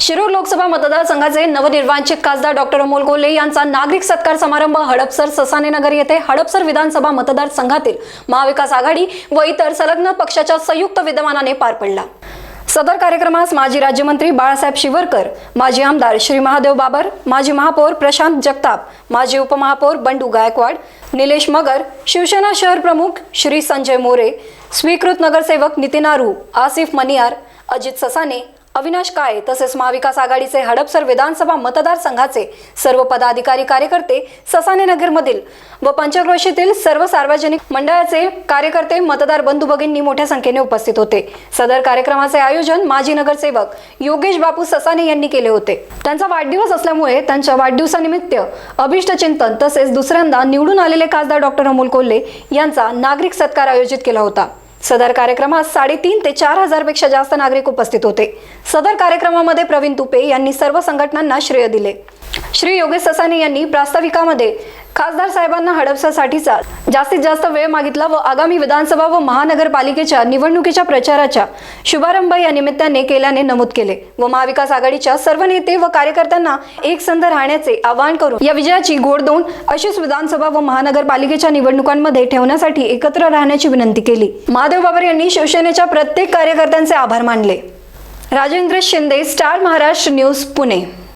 शिरूर लोकसभा मतदारसंघाचे नवनिर्वाचित खासदार डॉक्टर अमोल गोले यांचा नागरिक सत्कार समारंभ हडपसर ससाने नगर येथे हडपसर विधानसभा मतदारसंघातील महाविकास आघाडी व इतर संलग्न पक्षाच्या संयुक्त विद्यमानाने पार पडला. सदर कार्यक्रमास माजी राज्यमंत्री बाळासाहेब शिवरकर माजी आमदार श्री महादेव बाबर माजी महापौर प्रशांत जगताप माजी उपमहापौर बंडू गायकवाड निलेश मगर शिवसेना शहर प्रमुख श्री संजय मोरे स्वीकृत नगरसेवक नितीन आरू आसिफ मनियार अजित ससाने अविनाश काळे तसेच महाविकास आघाडीचे हडपसर विधानसभा मतदारसंघाचे सर्व पदाधिकारी कार्यकर्ते ससाने नगरमधील व पंचक्रोशीतील सर्व सार्वजनिक मंडळाचे कार्यकर्ते मतदार बंधू भगिनी मोठ्या संख्येने उपस्थित होते. सदर कार्यक्रमाचे आयोजन माजी नगरसेवक योगेश बापू ससाने यांनी केले होते. त्यांचा वाढदिवस असल्यामुळे त्यांच्या वाढदिवसानिमित्त अभिष्ट चिंतन तसेच दुसऱ्यांदा निवडून आलेले खासदार डॉक्टर अमोल कोल्हे यांचा नागरिक सत्कार आयोजित केला होता. सदर कार्यक्रमात साडेतीन ते चार हजारपेक्षा जास्त नागरिक उपस्थित होते. सदर कार्यक्रमामध्ये प्रवीण तुपे यांनी सर्व संघटनांना श्रेय दिले. श्री योगेश ससाने यांनी प्रास्ताविकामध्ये खासदार साहेबांना हडपसासाठीचा जास्तीत जास्त वेळ मागितला व आगामी विधानसभा व महानगरपालिकेच्या निवडणुकीच्या प्रचाराच्या शुभारंभ या निमित्ताने केल्याने नमूद केले व महाविकास आघाडीच्या सर्व नेते व कार्यकर्त्यांना एक संध राहण्याचे आवाहन करून या विजयाची गोड दोन अशीच विधानसभा व महानगरपालिकेच्या निवडणुकांमध्ये ठेवण्यासाठी एकत्र राहण्याची विनंती केली. महादेव बाबर यांनी शिवसेनेच्या प्रत्येक कार्यकर्त्यांचे आभार मानले. Rajendra Shinde star Maharashtra news Pune.